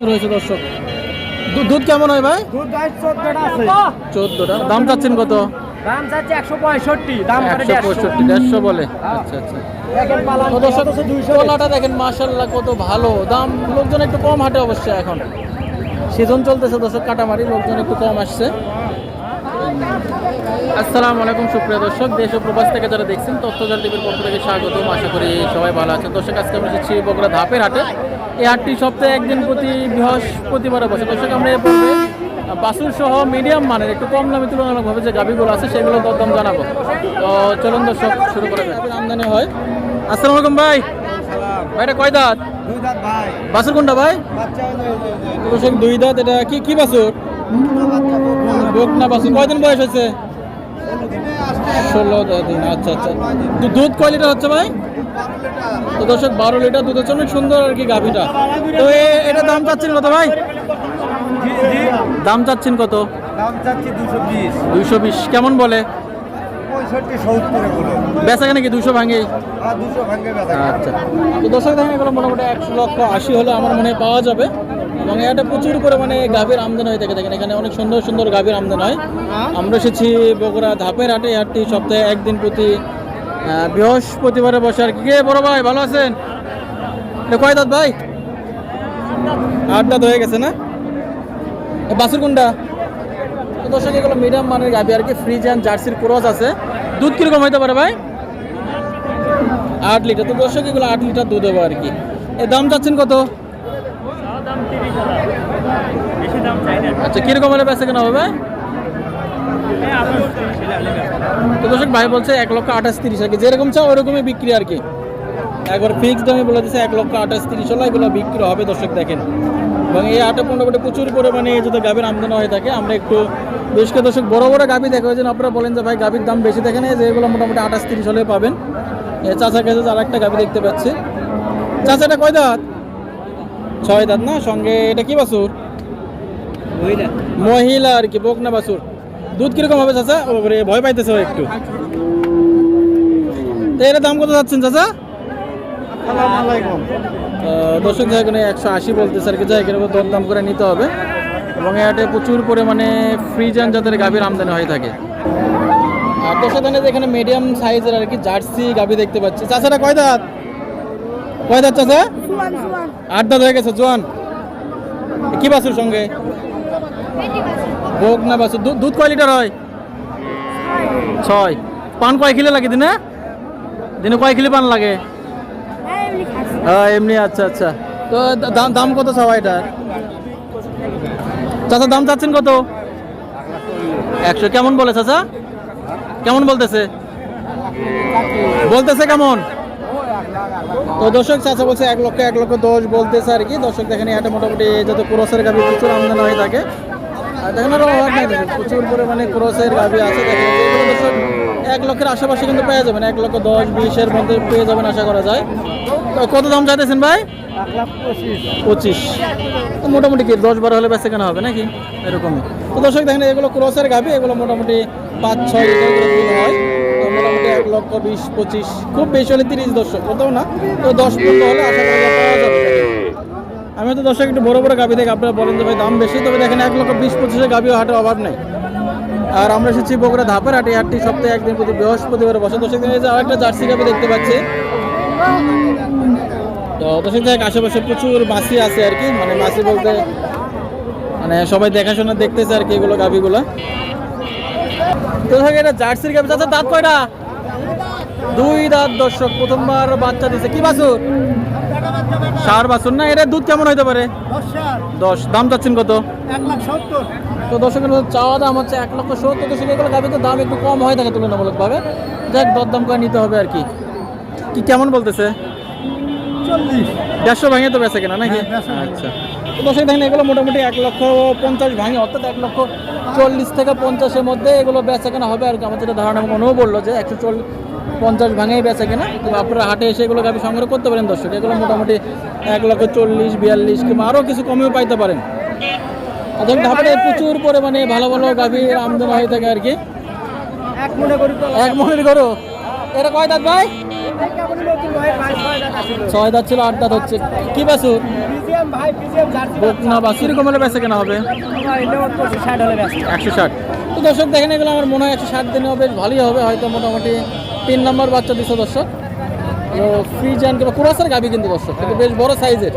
রয়েছে দর্শক। দুধ কেমন হয় ভাই? দুধ চোদ্দটা আছে। চোদ্দটা। দাম চাচ্ছেন কত? দাম চাচ্ছে একশো পঁয়ষট্টি। দাম একশো পঁয়ষট্টি দেড়শো বলে। আচ্ছা আচ্ছা। তোলাটা দেখেন কত ভালো। দাম লোকজন একটু কম হাটে অবশ্যই এখন। সিজন চলতেছে দর্শক কাটামারি লোকজন একটু কম আসছে। আসসালামু আলাইকুম সুপ্রিয় দর্শক। দেশ ও প্রবাস থেকে যারা দেখছেন তথ্যজাল টিভির পক্ষ থেকে স্বাগতম। আশা করি সবাই ভালো আছেন। দর্শক আজকে আমরা এসেছি বগুড়া ধাপের হাটে। এই হাটটি সপ্তাহে একদিন প্রতি বৃহস্পতিবারে বসে। দর্শক আমরা এই পর্বে বাসুর সহ মিডিয়াম মানের একটু কম দামে তুলনামূলকভাবে যে গাভিগুলো আছে সেগুলো দরদাম জানাব। তো চলুন দর্শক শুরু করে যাক। আমদানি হয়। আসসালামু আলাইকুম ভাই। ভাইটা কয় দাঁত? দুই দাঁত ভাই। বাসুর কোনটা ভাই? দর্শক দুই দাঁত এটা কি কি বাসুর? বকনা বাসুর। কয়দিন বয়স হয়েছে? ষোলো দিন আচ্ছা আচ্ছা। দুধ কয় লিটার হচ্ছে ভাই? তো দর্শক বারো লিটার দুধ হচ্ছে অনেক সুন্দর আর কি গাভিটা। তো এটা দাম চাচ্ছেন কত ভাই? দাম চাচ্ছেন কত? দাম চাচ্ছি দুশো বিশ। দুইশো বিশ কেমন বলে? কি দুশো ভাঙে? দুশো আচ্ছা। তো দর্শক দেখেন এগুলো মোটামুটি একশো লক্ষ আশি হলে আমার মনে হয় পাওয়া যাবে। এবং এটা প্রচুর পরিমাণে গাভীর আমদানি হয়ে থাকে। দেখেন এখানে অনেক সুন্দর সুন্দর গাভীর আমদানি হয়। আমরা এসেছি বগুড়া ধাপের হাটে। হাটটি সপ্তাহে একদিন প্রতি বৃহস্পতিবারে বসে আর কি। কে বড় ভাই ভালো আছেন? কয় দাঁত ভাই? আট দাঁত হয়ে গেছে না? বাসুর কোনটা? তো দর্শক এগুলো মিডিয়াম মানের গাভী আর কি ফ্রিজ অ্যান্ড জার্সির ক্রস আছে। দুধ কীরকম হইতে পারে ভাই? আট লিটার তো দর্শক এগুলো আট লিটার দুধ হবে আর কি। এর দাম চাচ্ছেন কত? আচ্ছা কীরকম হলে বেচা কেনা হবে তো দর্শক ভাই বলছে এক লক্ষ আঠাশ তিরিশ আর কি। যেরকম চাও ওরকমই বিক্রি আর কি। একবার ফিক্স দামে বলে দিচ্ছে এক লক্ষ আঠাশ তিরিশ হলে এগুলো বিক্রি হবে দর্শক দেখেন। এবং এই আটে মোটামুটি প্রচুর পরিমাণে এই যদি গাভীর আমদানি হয়ে থাকে আমরা একটু বেশ করে দর্শক বড় বড় গাভী দেখা হয়েছে আপনারা বলেন যে ভাই গাভীর দাম বেশি দেখেন যে এগুলো মোটামুটি আঠাশ তিরিশ হলে পাবেন। চাচা কাছে আর একটা গাভী দেখতে পাচ্ছি। চাচাটা কয় দাঁত? ছয় দাঁত না? সঙ্গে এটা কি বাসুর মহিলা। আর কি বকনা বাসুর দুধ কীরকম হবে চাচা? ও রে ভয় পাইতেছে ও একটু। তো এর দাম কত যাচ্ছেন চাচা? দর্শক জায়গায় একশো আশি বলতেছে আর কি। জায়গার উপর দরদাম করে নিতে হবে। এবং এতে প্রচুর পরিমাণে ফ্রিজ অ্যান্ড জাতের গাভীর আমদানি হয়ে থাকে। আর দর্শক জানে যে এখানে মিডিয়াম সাইজের আর কি জার্সি গাভী দেখতে পাচ্ছি। চাচাটা কয় দাঁত? কয় দাঁত চাচা? আট দাঁত হয়ে গেছে জোয়ান কি বাসুর সঙ্গে? ভোগ না বাসুর দুধ দুধ কয় লিটার হয়? ছয়। পান কয় কিলো লাগে দিনে? দিনে কয় কিলো পান লাগে? হ্যাঁ এমনি আচ্ছা আচ্ছা। তো দাম দাম কত চাওয়া এটা? চাচা, দাম চাচ্ছেন কত? একশো। কেমন বলে চাচা? কেমন বলতেছে? বলতেছে কেমন? তো দর্শক, চাচা বলছে এক লক্ষ এক লক্ষ দশ বলতেছে আর কি। দর্শক দেখেন এটা মোটামুটি যত ক্রসের গাভি প্রচুর আমদানি হয়ে থাকে। প্রচুর পরিমাণে ক্রসের এক লক্ষের আশেপাশে কিন্তু পেয়ে যাবেন, এক লক্ষ দশ, বিশের মধ্যে পেয়ে যাবেন আশা করা যায়। কত দাম চাইতেছেন ভাই? পঁচিশ। মোটামুটি কি, দশ বারো হলে বেঁচে কেনা হবে নাকি? এরকমই। তো দর্শক, দেখেন এগুলো ক্রসের গাভি, এগুলো মোটামুটি পাঁচ, ছয় হয়। মোটামুটি এক লক্ষ বিশ, পঁচিশ, খুব বেশি হলে তিরিশ দর্শক কোথাও না। তো দশ পনেরো হলে আশা করা যাবে। আমি তো দর্শক একটু বড় বড় গাভি দেখে আপনারা বলেন যে ভাই দাম বেশি, তবে দেখেন এক লক্ষ বিশ পঁচিশের গাভিও হাটের অভাব নেই। আর আমরা এসেছি বগুড়া ধাপের হাটে হাটটি সপ্তাহে একদিন প্রতি বৃহস্পতিবার বসে। দর্শক দিন আরেকটা জার্সি গাভি দেখতে পাচ্ছি। তো দর্শক দেখ, আশেপাশে প্রচুর মাছি আছে আর কি। মানে মাছি বলতে মানে সবাই দেখাশোনা দেখতেছে আর কি এগুলো গাভিগুলো তো দর্শক, এটা জার্সির গাভি চাচা দাঁত কয়টা? দুই দাঁত দর্শক, প্রথমবার বাচ্চা দিছে। কি বাছুর? সার বাছুর না? এটা দুধ কেমন হইতে পারে? দশ দাম চাচ্ছেন কত? তো দর্শকের মধ্যে চাওয়া দাম হচ্ছে এক লক্ষ সত্তর দর্শক এগুলো গাভিতে দাম একটু কম হয় থাকে তুলনামূলকভাবে। যাক দরদাম করে নিতে হবে আর কি। কি কেমন বলতেছে? দেড়শো ভাঙে তো বেঁচে কেনা নাকি? হ্যাঁ। আচ্ছা। তো দর্শক দেখেন এগুলো মোটামুটি এক লক্ষ পঞ্চাশ ভাঙে অর্থাৎ এক লক্ষ চল্লিশ থেকে পঞ্চাশের মধ্যে এগুলো বেচা কেনা হবে। আর কি আমার যেটা ধারণা মনেও বলল যে একশো চল্লিশ পঞ্চাশ ভাঙেই বেচা কেনা। তো আপনারা হাটে এসে এগুলো গাভি সংগ্রহ করতে পারেন দর্শক। এগুলো মোটামুটি এক লক্ষ চল্লিশ বিয়াল্লিশ কিংবা আরও কিছু কমেও পাইতে পারেন। আর দেখুন ঢাকাতে প্রচুর পরিমাণে ভালো ভালো গাভীর আমদানি হয়ে থাকে আর কি। এক মনে করি এক মনের করো এটা কয় দাঁত ভাই? ছয় দাঁত ছিল, আট দাঁত হচ্ছে। কি বাসুর বকনা বা, কীরকম হলে বেঁচে কেনা হবে? একশো ষাট। তো দর্শক, দেখেন, এগুলো আমার মনে হয় একশো ষাট দিনেও বেশ ভালোই হবে, হয়তো মোটামুটি তিন নম্বর বাচ্চা দিচ্ছে দর্শক। ফ্রিজ অ্যান্ড কিংবা কুরাসের গাবি কিন্তু দর্শক, কিন্তু বেশ বড় সাইজের